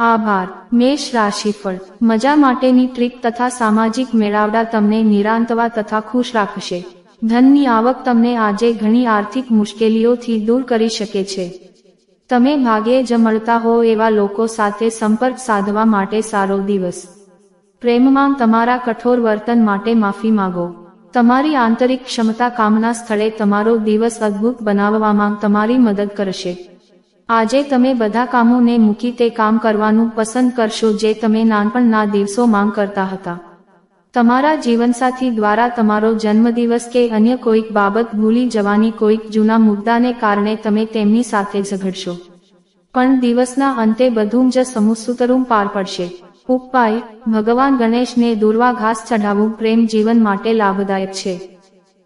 આભાર. મેષ રાશિફળ. મજા માટેની ટ્રીક તથા સામાજિક મેળાવડા તમને નિરાંતવા તથા ખુશ રાખશે. ધનની આવક તમને આજે ઘણી આર્થિક મુશ્કેલીઓથી દૂર કરી શકે છે. તમે ભાગ્યે જ મળતા હો એવા લોકો સાથે સંપર્ક સાધવા માટે સારો દિવસ. પ્રેમમાં તમારા કઠોર વર્તન માટે માફી માંગો. તમારી આંતરિક ક્ષમતા કામના સ્થળે તમારો દિવસ અદ્ભુત બનાવવામાં તમારી મદદ કરશે. આજે તમે બધા કામોને મૂકી તે કામ કરવાનું પસંદ કરશો જે તમે નાનપણના દિવસો માંગ કરતા હતા. તમારા જીવનસાથી દ્વારા તમારો જન્મદિવસ કે અન્ય કોઈક બાબત ભૂલી જવાની કોઈક જૂના મુદ્દાને કારણે તમે તેમની સાથે ઝઘડશો. પણ દિવસના અંતે બધું જ સમુસુતરું પાર પડશે. ઉપાય, ભગવાન ગણેશને દુર્વા ઘાસ ચઢાવવું પ્રેમ જીવન માટે લાભદાયક છે.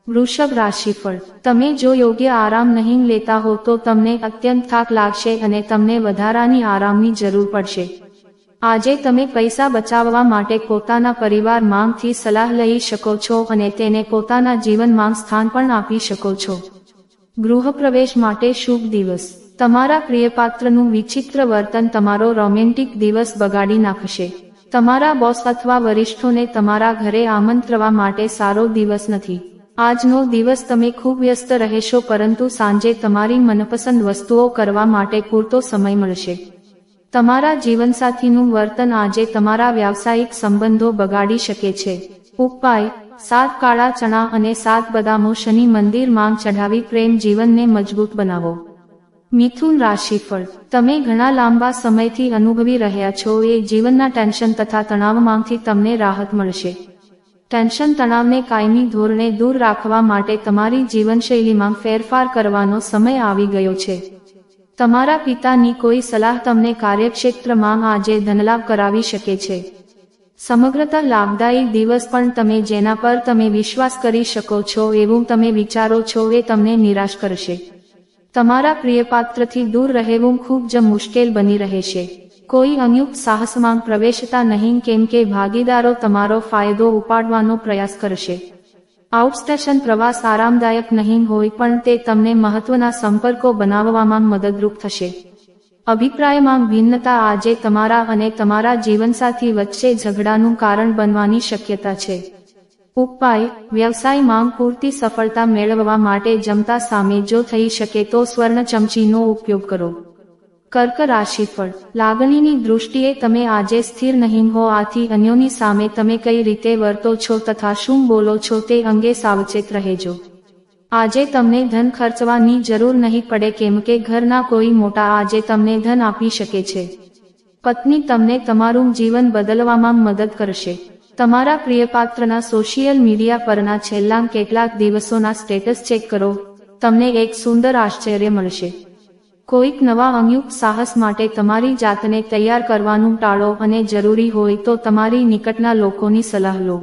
વૃષભ રાશિફળ. તમે જો યોગ્ય આરામ નહીં લેતા હો તો તમને અત્યંત થાક લાગશે અને તમને વધારાની આરામની જરૂર પડશે. આજે તમે પૈસા બચાવવા માટે પોતાના પરિવાર માંગથી સલાહ લઈ શકો છો અને તેને પોતાના જીવનમાં સ્થાન પણ આપી શકો છો. ગૃહપ્રવેશ માટે શુભ દિવસ. તમારા પ્રિયપાત્રનું વિચિત્ર વર્તન તમારો રોમેન્ટિક દિવસ બગાડી નાખશે. તમારા બોસ અથવા વરિષ્ઠોને તમારા ઘરે આમંત્રવા માટે સારો દિવસ નથી. આજનો દિવસ તમે ખૂબ વ્યસ્ત રહેશો, પરંતુ સાંજે તમારી મનપસંદ વસ્તુઓ કરવા માટે પૂરતો સમય મળશે. તમારા જીવનસાથીનું વર્તન આજે તમારા વ્યાવસાયિક સંબંધો બગાડી શકે છે. ઉપાય, સાત કાળા ચણા અને સાત બદામો શનિ મંદિર માંગ ચઢાવી પ્રેમ જીવનને મજબૂત બનાવો. મિથુન રાશિફળ, તમે ઘણા લાંબા સમયથી અનુભવી રહ્યા છો, એ જીવનના ટેન્શન તથા તણાવમાંથી તમને રાહત મળશે. ટેન્શન તણાવને કાયમી ધોરણે દૂર રાખવા માટે તમારી જીવનશૈલીમાં ફેરફાર કરવાનો સમય આવી ગયો છે. તમારા પિતાની કોઈ સલાહ તમને કાર્યક્ષેત્રમાં આજે ધનલાભ કરાવી શકે છે. સમગ્રતા લાભદાયી દિવસ પણ તમે જેના પર તમે વિશ્વાસ કરી શકો છો એવું તમે વિચારો છો એ તમને નિરાશ કરશે. તમારા પ્રિયપાત્રથી દૂર રહેવું ખૂબ જ મુશ્કેલ બની રહેશે. કોઈ અન્યુક્ત સાહસમાં પ્રવેશતા નહીં કેમ કે ભાગીદારો તમારો ફાયદો ઉપાડવાનો પ્રયાસ કરશે. આઉટસ્ટેશન પ્રવાસ આરામદાયક નહીં હોય પણ તે તમને મહત્વના સંપર્કો બનાવવામાં મદદરૂપ થશે. અભિપ્રાયમાં ભિન્નતા આજે તમારા અને તમારા જીવનસાથી વચ્ચે ઝઘડાનું કારણ બનવાની શક્યતા છે. ઉપાય, વ્યવસાયમાં પૂરતી સફળતા મેળવવા માટે જમતા સામે જો થઈ શકે તો સ્વર્ણ ચમચીનો ઉપયોગ કરો. કર્ક રાશિફળ. લાગણીની દૃષ્ટિએ તમે આજે સ્થિર નહીં હો, આથી અન્યોની સામે તમે કઈ રીતે વર્તો છો તથા શું બોલો છો તે અંગે સાવચેત રહેજો. આજે તમને ધન ખર્ચવાની જરૂર નહીં પડે કેમ કે ઘરના કોઈ મોટા આજે તમને ધન આપી શકે છે. પત્ની તમને તમારું જીવન બદલવામાં મદદ કરશે. તમારા પ્રિયપાત્રના સોશિયલ મીડિયા પરના છેલ્લા કેટલાક દિવસોના સ્ટેટસ ચેક કરો. તમને એક સુંદર આશ્ચર્ય મળશે. કોઈક નવા અંયુક્ત સાહસ માટે તમારી જાતને તૈયાર કરવાનું ટાળો અને જરૂરી હોય તો તમારી નિકટના લોકોની સલાહ લો.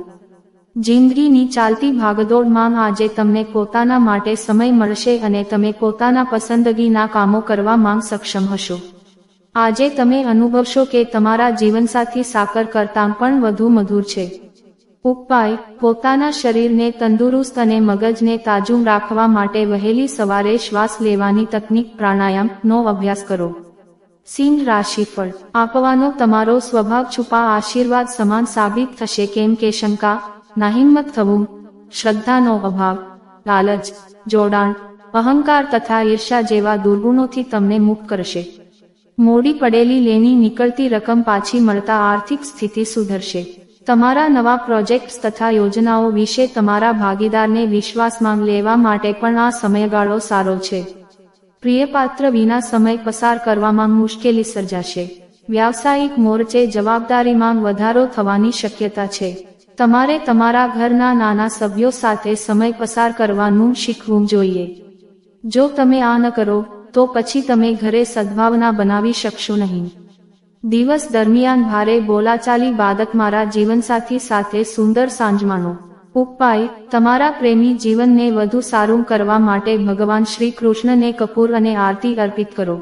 જિંદગીની ચાલતી ભાગદોડમાં આજે તમને પોતાના માટે સમય મળશે અને તમે પોતાના પસંદગીના કામો કરવામાં સક્ષમ હશો. આજે તમે અનુભવશો કે તમારા જીવનસાથી સાકર કરતાં પણ વધુ મધુર છે. ઉપાય, પોતાના શરીરને તંદુરસ્ત અને મગજને તાજું રાખવા માટે વહેલી સવારે શ્વાસ લેવાની તકનીક પ્રાણાયામનો અભ્યાસ કરો. સિંહ રાશિફળ. આપવાનો તમારો સ્વભાવ છુપા આશીર્વાદ સમાન સાબિત થશે કેમ કે શંકા, નાહિંમત થવું, શ્રદ્ધાનો અભાવ, લાલચ, જોડાણ, અહંકાર તથા ઈર્ષા જેવા દુર્ગુણોથી તમને મુક્ત કરશે. મોડી પડેલી લેની નીકળતી રકમ પાછી મળતા આર્થિક સ્થિતિ સુધરશે. તમારા નવા પ્રોજેક્ટ્સ તથા યોજનાઓ વિશે તમારા ભાગીદારને વિશ્વાસમાં લેવા માટે પણ આ સમયગાળો સારો છે. પ્રિયપાત્ર વિના સમય પસાર કરવામાં મુશ્કેલી સર્જાશે. વ્યાવસાયિક મોરચે જવાબદારીમાં વધારો થવાની શક્યતા છે. તમારે તમારા ઘરના નાના સભ્યો સાથે સમય પસાર કરવાનું શીખવું જોઈએ. જો તમે આ ન કરો, તો પછી તમે ઘરે સદભાવના બનાવી શકશો નહીં. દિવસ દરમિયાન ભારે બોલાચાલી બાદક મારા જીવનસાથી સાથે સુંદર સાંજમાનો. ઉપાય, તમારા પ્રેમી જીવનને વધુ સારું કરવા માટે ભગવાન શ્રી કૃષ્ણને કપૂર અને આરતી અર્પિત કરો.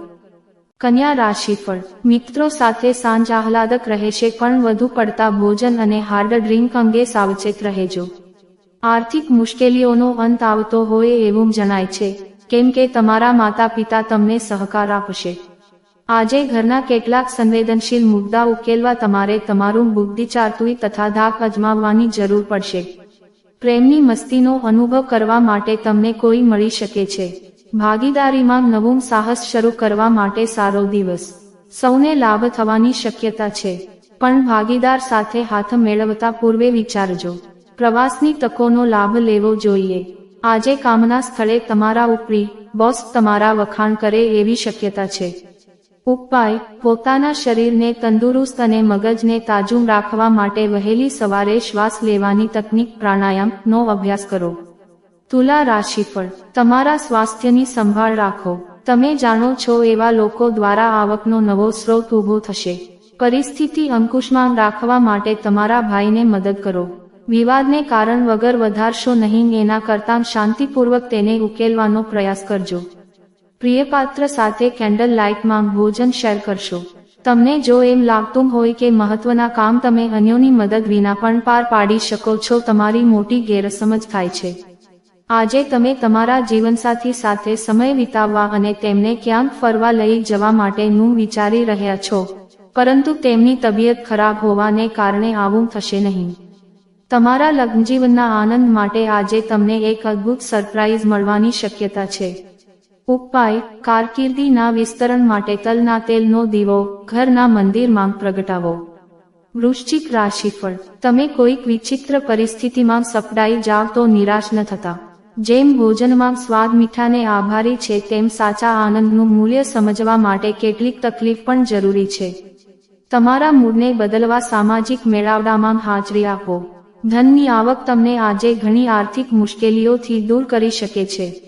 કન્યા રાશિફળ. મિત્રો સાથે સાંજ આહલાદક રહેશે પણ વધુ પડતા ભોજન અને હાર્ડ ડ્રિંક અંગે સાવચેત રહેજો. આર્થિક મુશ્કેલીઓનો અંત આવતો હોય એવું જણાય છે, કેમ કે તમારા માતા પિતા તમને સહકાર આપશે. આજે ઘરના કેટલાક સંવેદનશીલ મુદ્દા ઉકેલવા તમારે તમારું બુદ્ધિ ચાતુરી તથા ધાક અજમાવવાની જરૂર પડશે. પ્રેમની મસ્તીનો અનુભવ કરવા માટે તમને કોઈ મળી શકે છે. ભાગીદારીમાં નવું સાહસ શરૂ કરવા માટે સારો દિવસ. સૌને લાભ થવાની શક્યતા છે. પણ ભાગીદાર સાથે હાથ મેળવતા પૂર્વે વિચારજો. પ્રવાસની તકોનો લાભ લેવો જોઈએ. આજે કામના સ્થળે તમારા ઉપરી, બોસ તમારા વખાણ કરે એવી શક્યતા છે. ઉપાય, પોતાના શરીરને તંદુરસ્ત અને મગજને તાજું રાખવા માટે વહેલી સવારે શ્વાસ લેવાની તકનીક પ્રાણાયામનો અભ્યાસ કરો. તુલા રાશિફળ, તમારા સ્વાસ્થ્યની સંભાળ રાખો. તમે જાણો છો એવા લોકો દ્વારા આવકનો નવો સ્રોત ઊભો થશે. પરિસ્થિતિ અંકુશમાં રાખવા માટે તમારા ભાઈને મદદ કરો. વિવાદને કારણ વગર વધારશો નહીં એના કરતાં શાંતિપૂર્વક તેને ઉકેલવાનો પ્રયાસ કરજો. પ્રિયપાત્ર સાથે કેન્ડલ લાઇટમાં ભોજન શેર કરશો. તમને જો એમ લાગતું હોય કે મહત્વના કામ તમે અન્યોની મદદ વિના પણ પાર પાડી શકો છો, તમારી મોટી ગેરસમજ થાય છે. આજે તમે તમારા જીવનસાથી સાથે સમય વિતાવવા અને તેમને ક્યાંક ફરવા લઈ જવા માટેનું વિચારી રહ્યા છો. પરંતુ તેમની તબિયત ખરાબ હોવાને કારણે આવું થશે નહીં. તમારા લગ્નજીવનના આનંદ માટે આજે તમને એક અદ્ભુત સરપ્રાઇઝ મળવાની શક્યતા છે. ઉપાય કારકિર્દીના વિસ્તરણ માટે તલના તેલનો દીવો, ઘરના મંદિરમાં પ્રગટાવો. વૃશ્ચિક રાશિફળ. તમે કોઈક વિચિત્ર પરિસ્થિતિમાં સપડાઈ જાવ તો નિરાશ ન થતા. જેમ ભોજનમાં સ્વાદ મીઠાને આભારી છે, તેમ સાચા આનંદનું મૂલ્ય સમજવા માટે કેટલીક તકલીફ પણ જરૂરી છે. તમારા મૂડને બદલવા સામાજિક મેળાવડામાં હાજરી આપો. ધનની આવક તમને આજે ઘણી આર્થિક મુશ્કેલીઓથી દૂર કરી શકે છે.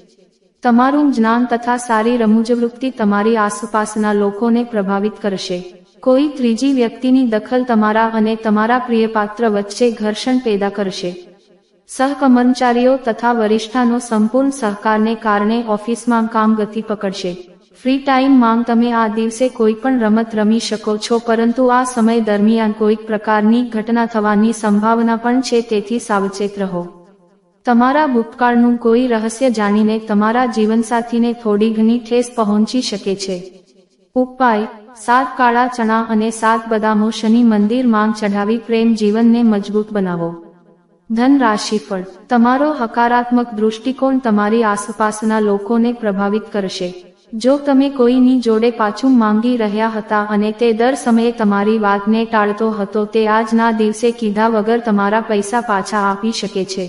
તમારું જ્ઞાન તથા સારી રમૂજવૃત્તિ તમારી આસપાસના લોકોને પ્રભાવિત કરશે. કોઈ ત્રીજી વ્યક્તિની દખલ તમારા અને તમારા પ્રિયપાત્ર વચ્ચે ઘર્ષણ પેદા કરશે. સહકર્મચારીઓ તથા વરિષ્ઠાનો સંપૂર્ણ સહકારને કારણે ઓફિસમાં કામ ગતિ પકડશે. ફ્રી ટાઈમ માંગ તમે આ દિવસે કોઈ પણ રમત રમી શકો છો, પરંતુ આ સમય દરમિયાન કોઈક પ્રકારની ઘટના થવાની સંભાવના પણ છે, તેથી સાવચેત રહો. તમારા ભૂતકાળનું કોઈ રહસ્ય જાણીને તમારા જીવનસાથીને થોડી ઘણી ઠેસ પહોંચી શકે છે. ઉપાય, સાત કાળા ચણા અને સાત બદામો શનિ મંદિરમાં ચઢાવી પ્રેમ જીવનને મજબૂત બનાવો. ધન રાશિફળ તમારો હકારાત્મક દૃષ્ટિકોણ તમારી આસપાસના લોકોને પ્રભાવિત કરશે. જો તમે કોઈની જોડે પાછું માંગી રહ્યા હતા અને તે દર સમયે તમારી વાતને ટાળતો હતો તે આજના દિવસે કીધા વગર તમારા પૈસા પાછા આપી શકે છે.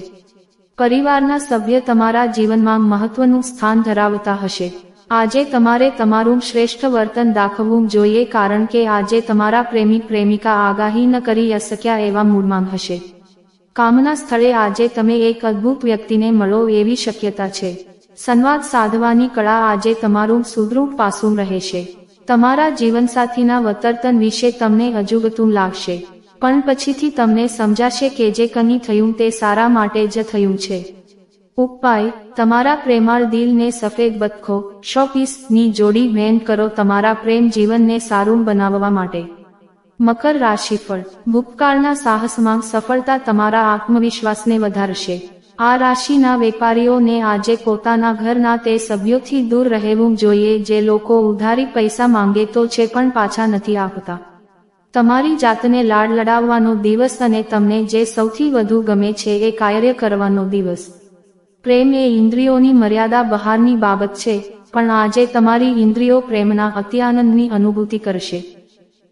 પરિવારના સભ્ય તમારા જીવનમાં મહત્વનું સ્થાન ધરાવતા હશે. આજે તમારે તમારું શ્રેષ્ઠ વર્તન દાખવવું જોઈએ કારણ કે આજે તમારા પ્રેમી પ્રેમિકા આગાહી ન કરી શક્યા એવા મૂડમાં હશે. કામના સ્થળે આજે તમે એક અદ્ભુત વ્યક્તિને મળો એવી શક્યતા છે. સંવાદ સાધવાની કળા આજે તમારું સુદૃઢ પાસું રહેશે. તમારા જીવનસાથીના વતર્તન વિશે તમને અજુગતું લાગશે. પણ પછીથી તમને સમજાશે કે જે કંઈ થયું તે સારા માટે જ થયું છે. ઉપાય, તમારા પ્રેમાળ દિલને સફેદ બતખો શોપીસની જોડી ભેન્ટ કરો તમારા પ્રેમ જીવનને સારું બનાવવા માટે. મકર રાશિફળ, ભૂતકાળના સાહસમાં સફળતા તમારા આત્મવિશ્વાસને વધારશે. આ રાશિના વેપારીઓને આજે પોતાના ઘરના તે સભ્યોથી દૂર રહેવું જોઈએ જે લોકો ઉધારી પૈસા માંગે તો છે પણ પાછા નથી આપતા તમારી જાતને લાડ લડાવવાનો દિવસ અને તમને જે સૌથી વધુ ગમે છે એ કાર્ય કરવાનો દિવસ. પ્રેમ એ ઇન્દ્રિયોની મર્યાદા બહારની બાબત છે, પણ આજે તમારી ઇન્દ્રિયો પ્રેમના અત્યાનંદની અનુભૂતિ કરશે.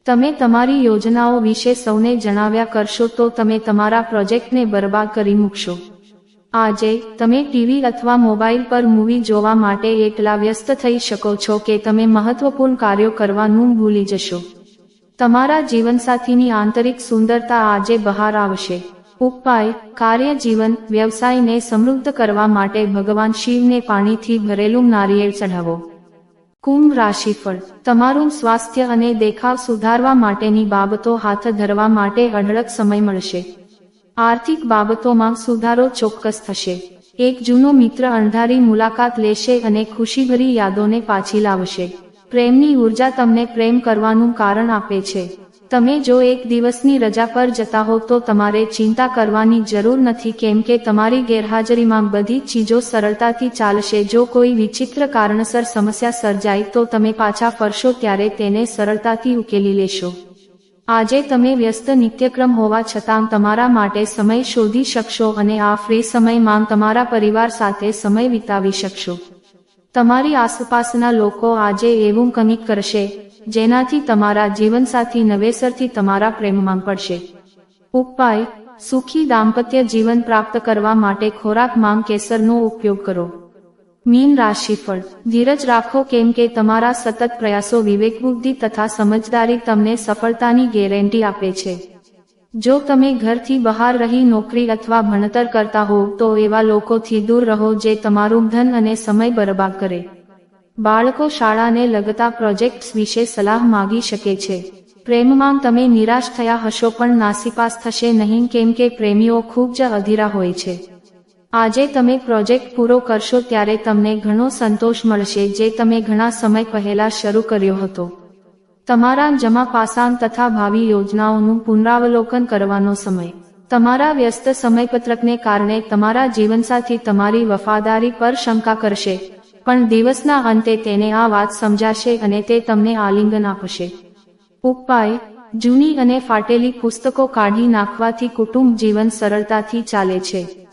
તમે તમારી યોજનાઓ વિશે સૌને જણાવ્યા કરશો તો તમે તમારા પ્રોજેક્ટને બરબાદ કરી મૂકશો. આજે, તમે ટીવી અથવા મોબાઈલ પર મૂવી જોવા માટે એટલા વ્યસ્ત થઈ શકો છો કે તમે મહત્વપૂર્ણ કાર્યો કરવાનું ભૂલી જશો. તમારા જીવનસાથીની આંતરિક સુંદરતા આજે બહાર આવશે. ઉપાય, કાર્ય જીવન, વ્યવસાયને સમૃદ્ધ કરવા માટે ભગવાન શિવને પાણીથી ભરેલું નારિયેળ ચઢાવો. કુંભ રાશિફળ, તમારું સ્વાસ્થ્ય અને દેખાવ સુધારવા માટેની બાબતો હાથ ધરવા માટે અઢળક સમય મળશે. આર્થિક બાબતોમાં સુધારો ચોક્કસ થશે. એક જૂનો મિત્ર અણધારી મુલાકાત લેશે અને ખુશીભરી યાદોને પાછી લાવશે. પ્રેમની ઊર્જા તમને પ્રેમ કરવાનું કારણ આપે છે. તમે જો એક દિવસની રજા પર જતા હો તો તમારે ચિંતા કરવાની જરૂર નથી કેમ કે તમારી ગેરહાજરીમાં બધી ચીજો સરળતાથી ચાલશે. જો કોઈ વિચિત્ર કારણસર સમસ્યા સર્જાય તો તમે પાછા ફરશો ત્યારે તેને સરળતાથી ઉકેલી લેશો. આજે તમે વ્યસ્ત નિત્યક્રમ હોવા છતાં તમારા માટે સમય શોધી શકશો અને આ ફ્રી સમયમાં તમારા પરિવાર સાથે સમય વિતાવી શકશો. તમારી આસપાસના લોકો આજે એવું કંઈક કરશે, જેનાથી તમારા જીવનસાથી નવેસરથી તમારા પ્રેમમાં પડશે. ઉપાય, સુખી દાંપત્ય જીવન પ્રાપ્ત કરવા માટે ખોરાક માંગ કેસરનો ઉપયોગ કરો. મીન રાશિફળ, ધીરજ રાખો કેમ કે તમારા સતત પ્રયાસો વિવેકબુદ્ધિ તથા સમજદારી તમને સફળતાની ગેરંટી આપે છે. જો તમે ઘરથી બહાર રહી નોકરી અથવા ભણતર કરતા હો, તો એવા લોકોથી દૂર રહો જે તમારું ધન અને સમય બરબાદ કરે. બાળકો શાળાને લગતા પ્રોજેક્ટ્સ વિશે સલાહ માગી શકે છે. પ્રેમમાં તમે નિરાશ થયા હશો પણ નાસીપાસ થશે નહીં કેમ કે પ્રેમીઓ ખૂબ જ અધીરા હોય છે. આજે તમે પ્રોજેક્ટ પૂરો કરશો ત્યારે તમને ઘણો સંતોષ મળશે જે તમે ઘણા સમય પહેલા શરૂ કર્યો હતો. તમારા જમા પાસાન તથા ભાવિ યોજનાઓનું પુનરાવલોકન કરવાનો સમય. તમારા વ્યસ્ત સમયપત્રકને કારણે તમારા જીવનસાથી તમારી વફાદારી પર શંકા કરશે. પણ દિવસના અંતે તેને આ વાત સમજાશે અને તે તમને આલિંગન આપશે. ઉપાય, જૂની અને ફાટેલી પુસ્તકો કાઢી નાખવાથી કુટુંબ જીવન સરળતાથી ચાલે છે.